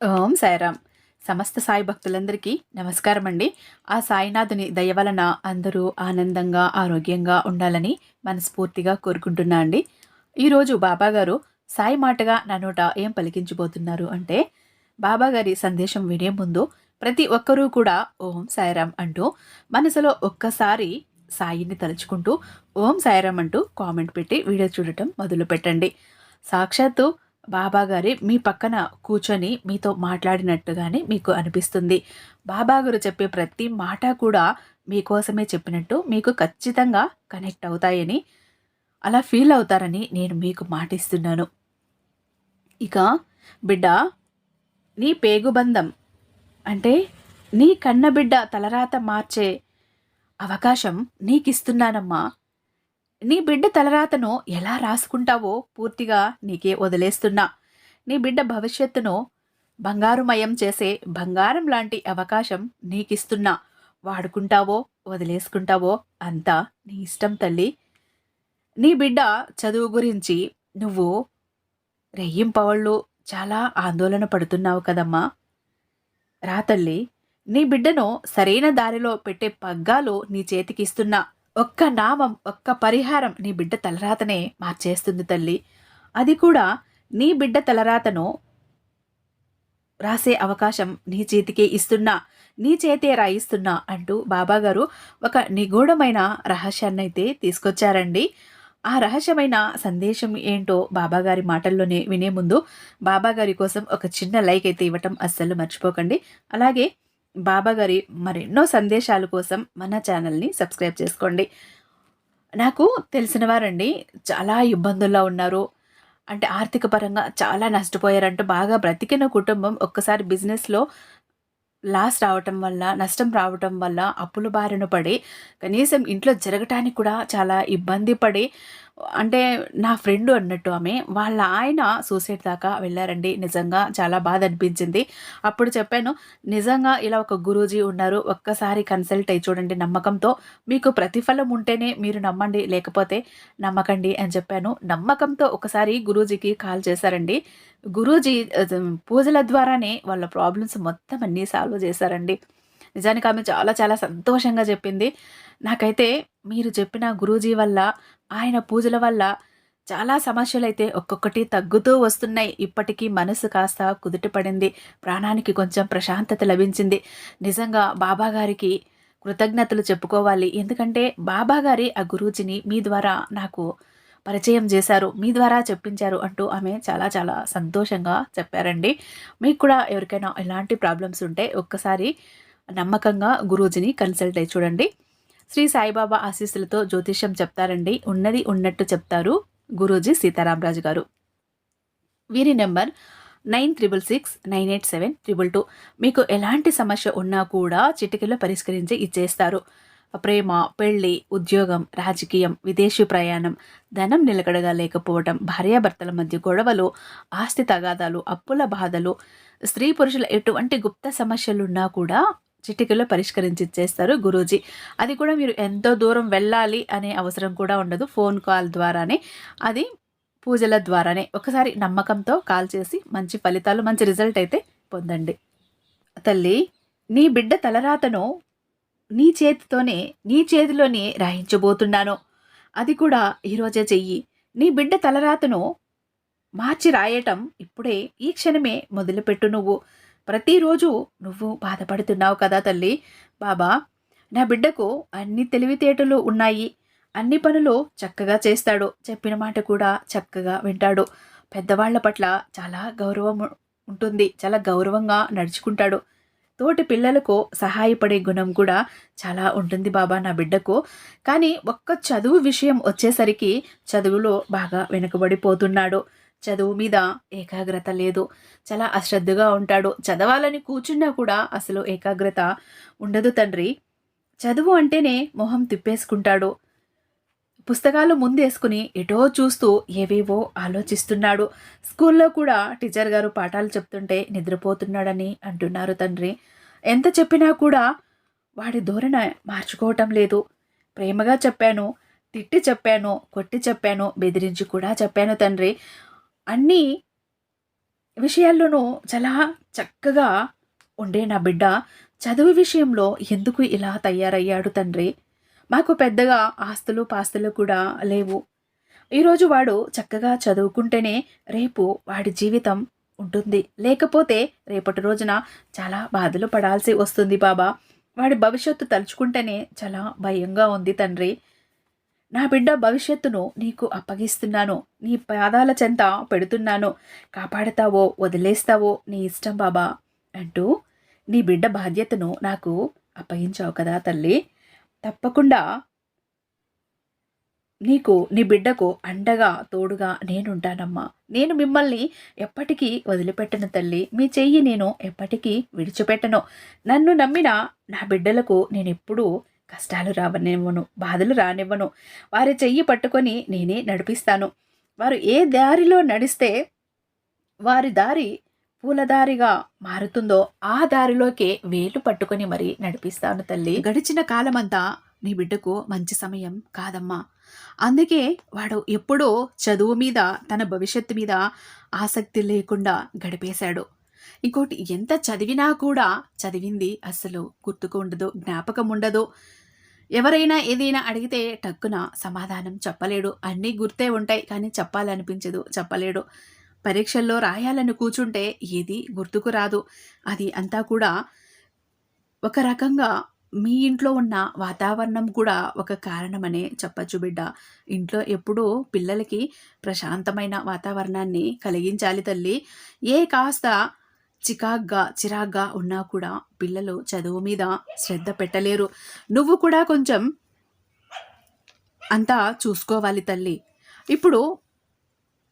ఓం సాయిరామ్. సమస్త సాయి భక్తులందరికీ నమస్కారం అండి ఆ సాయినాథుని దయ వలన అందరూ ఆనందంగా ఆరోగ్యంగా ఉండాలని మనస్ఫూర్తిగా కోరుకుంటున్నా అండి. ఈరోజు బాబాగారు సాయి మాటగా నా నోట ఏం పలికించబోతున్నారు అంటే బాబాగారి సందేశం వినే ముందు ప్రతి ఒక్కరూ కూడా ఓం సాయిరామ్ అంటూ మనసులో ఒక్కసారి సాయిని తలుచుకుంటూ ఓం సాయిరామ్ అంటూ కామెంట్ పెట్టి వీడియో చూడటం మొదలు పెట్టండి సాక్షాత్తు బాబాగారి మీ పక్కన కూర్చొని మీతో మాట్లాడినట్టుగానే మీకు అనిపిస్తుంది. బాబాగారు చెప్పే ప్రతి మాట కూడా మీకోసమే చెప్పినట్టు మీకు ఖచ్చితంగా కనెక్ట్ అవుతాయని అలా ఫీల్ అవుతారని నేను మీకు మాటిస్తున్నాను. ఇక బిడ్డ నీ పేగుబంధం అంటే నీ కన్నబిడ్డ తలరాత మార్చే అవకాశం నీకిస్తున్నానమ్మా. నీ బిడ్డ తలరాతను ఎలా రాసుకుంటావో పూర్తిగా నీకే వదిలేస్తున్నా. నీ బిడ్డ భవిష్యత్తును బంగారుమయం చేసే బంగారం లాంటి అవకాశం నీకిస్తున్నా. వాడుకుంటావో వదిలేసుకుంటావో అంతా నీ ఇష్టం తల్లి. నీ బిడ్డ చదువు గురించి నువ్వు రెయ్యింపవళ్ళు చాలా ఆందోళన పడుతున్నావు కదమ్మా. రా తల్లి. నీ బిడ్డను సరైన దారిలో పెట్టే పగ్గాలు నీ చేతికిస్తున్నా. ఒక్క నామం ఒక్క పరిహారం నీ బిడ్డ తలరాతనే మార్చేస్తుంది తల్లి. అది కూడా నీ బిడ్డ తలరాతను రాసే అవకాశం నీ చేతికే ఇస్తున్నా నీ చేతే రాయిస్తున్నా అంటూ బాబాగారు ఒక నిగూఢమైన అయితే తీసుకొచ్చారండి. ఆ రహస్యమైన సందేశం ఏంటో బాబాగారి మాటల్లోనే వినే ముందు బాబాగారి కోసం ఒక చిన్న లైక్ అయితే ఇవ్వటం అస్సలు మర్చిపోకండి. అలాగే బాబాగారి మరెన్నో సందేశాల కోసం మన ఛానల్ని సబ్స్క్రైబ్ చేసుకోండి. నాకు తెలిసిన వారండి చాలా ఇబ్బందుల్లో ఉన్నారు. అంటే ఆర్థిక పరంగా చాలా నష్టపోయారంటూ బాగా బ్రతికిన కుటుంబం ఒక్కసారి బిజినెస్లో లాస్ రావటం వల్ల నష్టం రావటం వల్ల అప్పుల బారిన పడి కనీసం ఇంట్లో జరగటానికి కూడా చాలా ఇబ్బంది పడి అంటే నా ఫ్రెండ్ అన్నట్టు ఆమె వాళ్ళ ఆయన సూసైడ్ దాకా వెళ్ళారండి. నిజంగా చాలా బాధ అనిపించింది అప్పుడు చెప్పాను నిజంగా ఇలా ఒక గురూజీ ఉన్నారు. ఒక్కసారి కన్సల్ట్ అయ్యి చూడండి నమ్మకంతో. మీకు ప్రతిఫలం ఉంటేనే మీరు నమ్మండి. లేకపోతే నమ్మకండి అని చెప్పాను. నమ్మకంతో ఒకసారి గురూజీకి కాల్ చేశారండి. గురూజీ పూజల ద్వారానే వాళ్ళ ప్రాబ్లమ్స్ మొత్తం అన్నీ సాల్వ్ చేశారండి. నిజానికి ఆమె చాలా చాలా సంతోషంగా చెప్పింది. నాకైతే మీరు చెప్పిన గురూజీ వల్ల ఆయన పూజల వల్ల చాలా సమస్యలైతే ఒక్కొక్కటి తగ్గుతూ వస్తున్నాయి. ఇప్పటికీ మనసు కాస్త కుదుట పడింది. ప్రాణానికి కొంచెం ప్రశాంతత లభించింది. నిజంగా బాబాగారికి కృతజ్ఞతలు చెప్పుకోవాలి. ఎందుకంటే బాబాగారి ఆ గురూజీని మీ ద్వారా నాకు పరిచయం చేశారు మీ ద్వారా చెప్పించారు అంటూ ఆమె చాలా చాలా సంతోషంగా చెప్పారండి. మీకు కూడా ఎవరికైనా ఎలాంటి ప్రాబ్లమ్స్ ఉంటే ఒక్కసారి నమ్మకంగా గురూజీని కన్సల్ట్ అయి చూడండి. శ్రీ సాయిబాబా ఆశీస్సులతో జ్యోతిష్యం చెప్తారండి. ఉన్నది ఉన్నట్టు చెప్తారు గురూజీ సీతారామరాజు గారు. వీరి number nine triple six nine eight seven triple two. మీకు ఎలాంటి సమస్య ఉన్నా కూడా చిటికలో పరిష్కరించి ఇచ్చేస్తారు. ప్రేమ పెళ్ళి ఉద్యోగం రాజకీయం విదేశీ ప్రయాణం ధనం నిలకడగా లేకపోవడం భార్యాభర్తల మధ్య గొడవలు ఆస్తి తగాదాలు అప్పుల బాధలు స్త్రీ పురుషుల ఎటువంటి గుప్త సమస్యలున్నా కూడా చిటికలో పరిష్కరించి ఇచ్చేస్తారు గురూజీ. అది కూడా మీరు ఎంతో దూరం వెళ్ళాలి అనే అవసరం కూడా ఉండదు ఫోన్ కాల్ ద్వారానే. అది పూజల ద్వారానే. ఒకసారి నమ్మకంతో కాల్ చేసి మంచి ఫలితాలు మంచి రిజల్ట్ అయితే పొందండి. తల్లి నీ బిడ్డ తలరాతను నీ చేతితోనే నీ చేతిలోనే రాయించబోతున్నాను. అది కూడా ఈరోజే చెయ్యి. నీ బిడ్డ తలరాతను మార్చి రాయటం ఇప్పుడే ఈ క్షణమే మొదలుపెట్టు నువ్వు. ప్రతిరోజు నువ్వు బాధపడుతున్నావు కదా తల్లి. బాబా నా బిడ్డకు అన్ని తెలివితేటలు ఉన్నాయి. అన్ని పనులు చక్కగా చేస్తాడు. చెప్పిన మాట కూడా చక్కగా వింటాడు. పెద్దవాళ్ళ పట్ల చాలా గౌరవం ఉంటుంది. చాలా గౌరవంగా నడుచుకుంటాడు. తోటి పిల్లలకు సహాయపడే గుణం కూడా చాలా ఉంటుంది బాబా నా బిడ్డకు. కానీ ఒక్క చదువు విషయం వచ్చేసరికి చదువులో బాగా వెనుకబడిపోతున్నాడు. చదువు మీద ఏకాగ్రత లేదు. చాలా అశ్రద్ధగా ఉంటాడు. చదవాలని కూర్చున్నా కూడా అసలు ఏకాగ్రత ఉండదు తండ్రి. చదువు అంటేనే మొహం తిప్పేసుకుంటాడు. పుస్తకాలు ముందేసుకుని ఎటో చూస్తూ ఏవేవో ఆలోచిస్తున్నాడు. స్కూల్లో కూడా టీచర్ గారు పాఠాలు చెప్తుంటే నిద్రపోతున్నాడని అంటున్నారు తండ్రి. ఎంత చెప్పినా కూడా వాడి ధోరణ మార్చుకోవటం లేదు. ప్రేమగా చెప్పాను తిట్టి చెప్పాను కొట్టి చెప్పాను బెదిరించి కూడా చెప్పాను తండ్రి. అన్నీ విషయాల్లోనూ చాలా చక్కగా ఉండే నా బిడ్డ. చదువు విషయంలో ఎందుకు ఇలా తయారయ్యాడు తండ్రి? మాకు పెద్దగా ఆస్తులు పాస్తులు కూడా లేవు. ఈరోజు వాడు చక్కగా చదువుకుంటేనే రేపు వాడి జీవితం ఉంటుంది. లేకపోతే రేపటి రోజున చాలా బాధలు పడాల్సి వస్తుంది బాబా. వాడి భవిష్యత్తు తలుచుకుంటేనే చాలా భయంగా ఉంది తండ్రి. నా బిడ్డ భవిష్యత్తును నీకు అప్పగిస్తున్నాను. నీ పాదాల చెంత పెడుతున్నాను. కాపాడతావో వదిలేస్తావో నీ ఇష్టం బాబా అంటూ నీ బిడ్డ బాధ్యతను నాకు అప్పగించావు కదా తల్లి. తప్పకుండా నీకు నీ బిడ్డకు అండగా తోడుగా నేనుంటానమ్మా. నేను మిమ్మల్ని ఎప్పటికీ వదిలిపెట్టను తల్లి. మీ చెయ్యి నేను ఎప్పటికీ విడిచిపెట్టను. నన్ను నమ్మిన నా బిడ్డలకు నేను ఎప్పుడూ కష్టాలు రావనివ్వను బాధలు రానివ్వను. వారి చెయ్యి పట్టుకొని నేనే నడిపిస్తాను. వారు ఏ దారిలో నడిస్తే వారి దారి పూలదారిగా మారుతుందో ఆ దారిలోకే వేలు పట్టుకొని మరి నడిపిస్తాను తల్లి. గడిచిన కాలమంతా నీ బిడ్డకు మంచి సమయం కాదమ్మా. అందుకే వాడు ఎప్పుడో చదువు మీద తన భవిష్యత్తు మీద ఆసక్తి లేకుండా గడిపేశాడు. ఇంకోటి ఎంత చదివినా కూడా చదివింది అసలు గుర్తుకు ఉండదు జ్ఞాపకం ఉండదు. ఎవరైనా ఏదైనా అడిగితే టక్కున సమాధానం చెప్పలేడు. అన్నీ గుర్తే ఉంటాయి కానీ చెప్పాలనిపించదు చెప్పలేడు. పరీక్షల్లో రాయాలని కూర్చుంటే ఏది గుర్తుకు రాదు. అది అంతా కూడా ఒక రకంగా మీ ఇంట్లో ఉన్న వాతావరణం కూడా ఒక కారణమనే చెప్పచ్చు బిడ్డ. ఇంట్లో ఎప్పుడూ పిల్లలకి ప్రశాంతమైన వాతావరణాన్ని కలిగించాలి తల్లి. ఏ కాస్త చికాగ్గా చిరాగ్గా ఉన్నా కూడా పిల్లలు చదువు మీద శ్రద్ధ పెట్టలేరు. నువ్వు కూడా కొంచెం అంతా చూసుకోవాలి తల్లి. ఇప్పుడు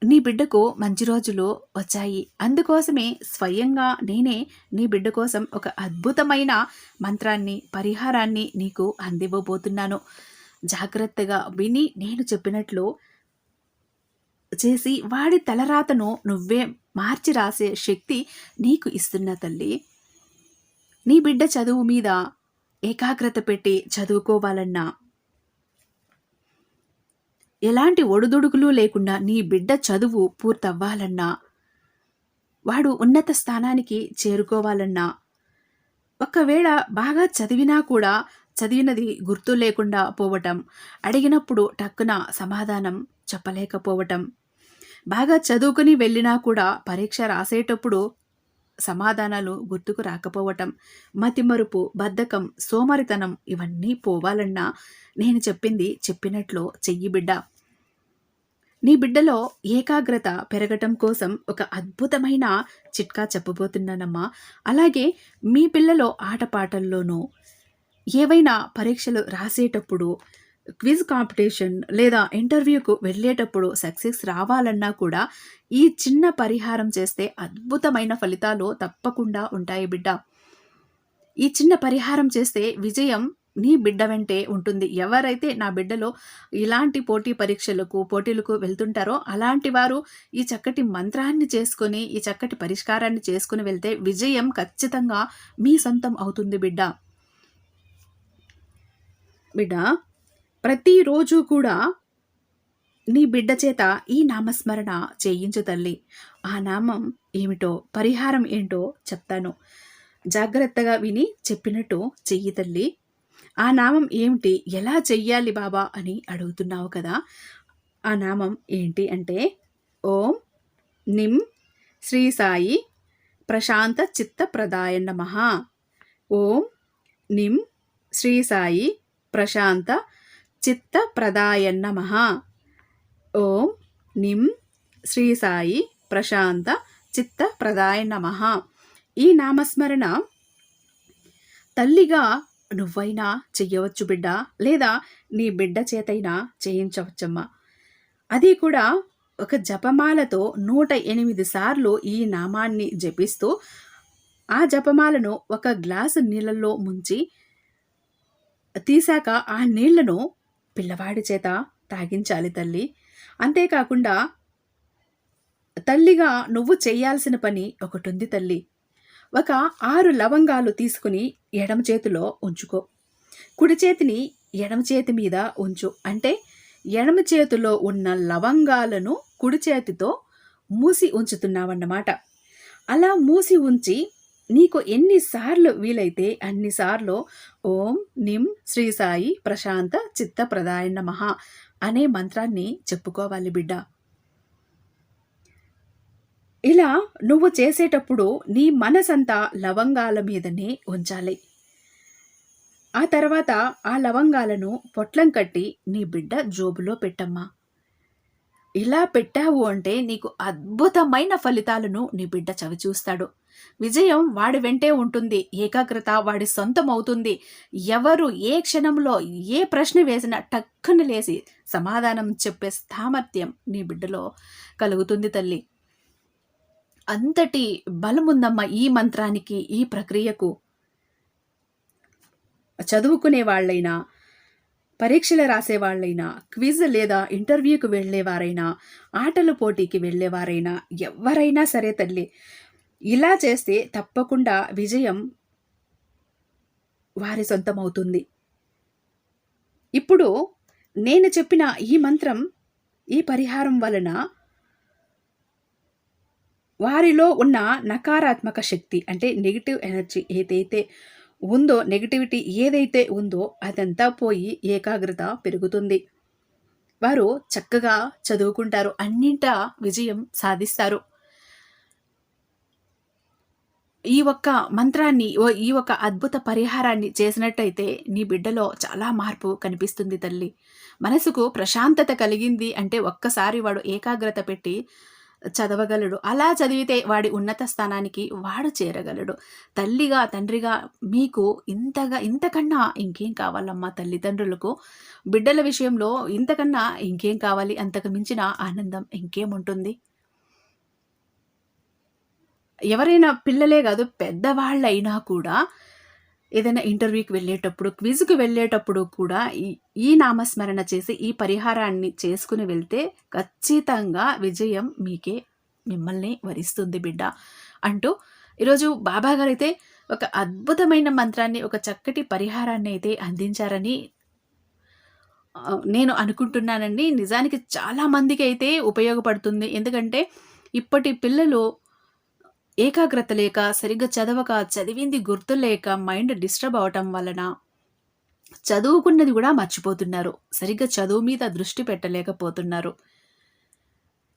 నీ బిడ్డకు మంచి రోజులు వచ్చాయి. అందుకోసమే స్వయంగా నేనే నీ బిడ్డ కోసం ఒక అద్భుతమైన మంత్రాన్ని పరిహారాన్ని నీకు అందివ్వబోతున్నాను. జాగ్రత్తగా విని నేను చెప్పినట్లు చేసి వాడి తలరాతను నువ్వే మార్చి రాసే శక్తి నీకు ఇస్తున్న తల్లి. నీ బిడ్డ చదువు మీద ఏకాగ్రత పెట్టి చదువుకోవాలన్నా ఎలాంటి ఒడుదొడుకులు లేకుండా నీ బిడ్డ చదువు పూర్తవ్వాలన్నా వాడు ఉన్నత స్థానానికి చేరుకోవాలన్నా ఒకవేళ బాగా చదివినా కూడా చదివినది గుర్తు లేకుండా పోవటం అడిగినప్పుడు టక్కున సమాధానం చెప్పలేకపోవటం బాగా చదువుకుని వెళ్ళినా కూడా పరీక్ష రాసేటప్పుడు సమాధానాలు గుర్తుకు రాకపోవటం మతిమరుపు బద్ధకం సోమరితనం ఇవన్నీ పోవాలన్నా నేను చెప్పింది చెప్పినట్లు చెయ్యి బిడ్డ. నీ బిడ్డలో ఏకాగ్రత పెరగటం కోసం ఒక అద్భుతమైన చిట్కా చెప్పబోతున్నానమ్మా. అలాగే మీ పిల్లలో ఆటపాటల్లోనూ ఏవైనా పరీక్షలు రాసేటప్పుడు క్విజ్ కాంపిటీషన్ లేదా ఇంటర్వ్యూకు వెళ్ళేటప్పుడు సక్సెస్ రావాలన్నా కూడా ఈ చిన్న పరిహారం చేస్తే అద్భుతమైన ఫలితాలు తప్పకుండా ఉంటాయి బిడ్డ. ఈ చిన్న పరిహారం చేస్తే విజయం నీ బిడ్డ వెంటే ఉంటుంది. ఎవరైతే నా బిడ్డలో ఇలాంటి పోటీ పరీక్షలకు పోటీలకు వెళ్తుంటారో అలాంటి వారు ఈ చక్కటి మంత్రాన్ని చేసుకొని ఈ చక్కటి పరిష్కారాన్ని చేసుకుని వెళ్తే విజయం ఖచ్చితంగా మీ సొంతం అవుతుంది బిడ్డ. బిడ్డ ప్రతిరోజు కూడా నీ బిడ్డ చేత ఈ నామస్మరణ చేయించు తల్లి. ఆ నామం ఏమిటో పరిహారం ఏంటో చెప్తాను. జాగ్రత్తగా విని చెప్పినట్టు చెయ్యి తల్లి. ఆ నామం ఏమిటి ఎలా చెయ్యాలి బాబా అని అడుగుతున్నావు కదా. ఆ నామం ఏంటి అంటే ఓం నిమ్ శ్రీ సాయి ప్రశాంత చిత్త ప్రదాయ నమ. ఓం నిమ్ శ్రీ సాయి ప్రశాంత చిత్తప్రదాయ నమ. ఓం నిం శ్రీ సాయి ప్రశాంత చిత్తప్రదాయ నమ. ఈ నామస్మరణ తల్లిగా నువ్వైనా చెయ్యవచ్చు బిడ్డ లేదా నీ బిడ్డ చేతైనా చేయించవచ్చమ్మా. అది కూడా ఒక జపమాలతో నూట ఎనిమిది సార్లు ఈ నామాన్ని జపిస్తూ ఆ జపమాలను ఒక గ్లాసు నీళ్ళల్లో ముంచి తీశాక ఆ నీళ్ళను పిల్లవాడి చేత తాగించాలి తల్లి. అంతేకాకుండా తల్లిగా నువ్వు చేయాల్సిన పని ఒకటి ఉంది తల్లి. ఒక ఆరు లవంగాలు తీసుకుని ఎడమ చేతిలో ఉంచుకో. కుడి చేతిని ఎడమ చేతి మీద ఉంచు. అంటే ఎడమ చేతిలో ఉన్న లవంగాలను కుడి చేతితో మూసి ఉంచుతున్నావన్నమాట. అలా మూసి ఉంచి నీకు ఎన్నిసార్లు వీలైతే అన్నిసార్లు ఓం నిం శ్రీ సాయి ప్రశాంత చిత్త ప్రదాయ నమః అనే మంత్రాన్ని చెప్పుకోవాలి బిడ్డ. ఇలా నువ్వు చేసేటప్పుడు నీ మనసంతా లవంగాల మీదనే ఉంచాలి. ఆ తర్వాత ఆ లవంగాలను పొట్లం కట్టి నీ బిడ్డ జోబులో పెట్టమ్మా. ఇలా పెట్టావు అంటే నీకు అద్భుతమైన ఫలితాలను నీ బిడ్డ చవిచూస్తాడు విజయం వాడి వెంటే ఉంటుంది. ఏకాగ్రత వాడి సొంతం అవుతుంది. ఎవరు ఏ క్షణంలో ఏ ప్రశ్న వేసినా టక్కున లేసి సమాధానం చెప్పే సామర్థ్యం నీ బిడ్డలో కలుగుతుంది తల్లి. అంతటి బలముందమ్మ ఈ మంత్రానికి ఈ ప్రక్రియకు చదువుకునే వాళ్ళైనా పరీక్షలు రాసేవాళ్ళైనా క్విజ్ లేదా ఇంటర్వ్యూకి వెళ్ళేవారైనా ఆటల పోటీకి వెళ్ళేవారైనా ఎవరైనా సరే తల్లి ఇలా చేస్తే తప్పకుండా విజయం వారి సొంతమవుతుంది. ఇప్పుడు నేను చెప్పిన ఈ మంత్రం ఈ పరిహారం వలన వారిలో ఉన్న నకారాత్మక శక్తి అంటే నెగిటివ్ ఎనర్జీ ఏదైతే ఉందో నెగిటివిటీ ఏదైతే ఉందో అదంతా పోయి ఏకాగ్రత పెరుగుతుంది. వారు చక్కగా చదువుకుంటారు. అన్నింటా విజయం సాధిస్తారు. ఈ ఒక్క మంత్రాన్ని ఓ ఈ ఒక అద్భుత పరిహారాన్ని చేసినట్టయితే నీ బిడ్డలో చాలా మార్పు కనిపిస్తుంది తల్లి. మనసుకు ప్రశాంతత కలిగింది అంటే ఒక్కసారి వాడు ఏకాగ్రత పెట్టి చదవగలడు. అలా చదివితే వాడి ఉన్నత స్థానానికి వాడు చేరగలడు. తల్లిగా తండ్రిగా మీకు ఇంతగా ఇంతకన్నా ఇంకేం కావాలమ్మా తల్లిదండ్రులకు? బిడ్డల విషయంలో ఇంతకన్నా ఇంకేం కావాలి? అంతకు మించిన ఆనందం ఇంకేముంటుంది? ఎవరైనా పిల్లలే కాదు పెద్దవాళ్ళైనా కూడా ఏదైనా ఇంటర్వ్యూకి వెళ్ళేటప్పుడు క్విజ్కి వెళ్ళేటప్పుడు కూడా ఈ ఈ నామస్మరణ చేసి ఈ పరిహారాన్ని చేసుకుని వెళ్తే ఖచ్చితంగా విజయం మీకే మిమ్మల్ని వరిస్తుంది బిడ్డ. అంటూ ఈరోజు బాబా గారు అయితే ఒక అద్భుతమైన మంత్రాన్ని ఒక చక్కటి పరిహారాన్ని అయితే అందించారని నేను అనుకుంటున్నానండి. నిజానికి చాలామందికి అయితే ఉపయోగపడుతుంది. ఎందుకంటే ఇప్పటి పిల్లలు ఏకాగ్రత లేక సరిగ్గా చదవక చదివింది గుర్తులేక మైండ్ డిస్టర్బ్ అవటం వలన చదువుకున్నది కూడా మర్చిపోతున్నారు. సరిగ్గా చదువు మీద దృష్టి పెట్టలేకపోతున్నారు.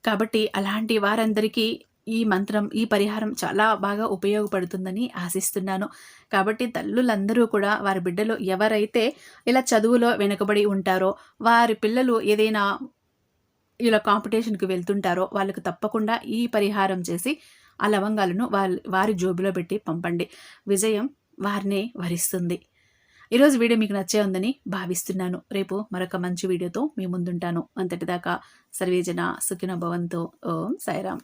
కాబట్టి అలాంటి వారందరికీ ఈ మంత్రం ఈ పరిహారం చాలా బాగా ఉపయోగపడుతుందని ఆశిస్తున్నాను. కాబట్టి తల్లులందరూ కూడా వారి బిడ్డలు ఎవరైతే ఇలా చదువులో వెనుకబడి ఉంటారో వారి పిల్లలు ఏదైనా ఇలా కాంపిటీషన్కి వెళ్తుంటారో వాళ్ళకు తప్పకుండా ఈ పరిహారం చేసి ఆ లవంగాలను వారి వారి జోబులో పెట్టి పంపండి. విజయం వారిని వరిస్తుంది. ఈరోజు వీడియో మీకు నచ్చే ఉందని భావిస్తున్నాను. రేపు మరొక మంచి వీడియోతో మీ ముందుంటాను. అంతటిదాకా సర్వేజన సుఖిన భవంతో. ఓం సాయిరామ్.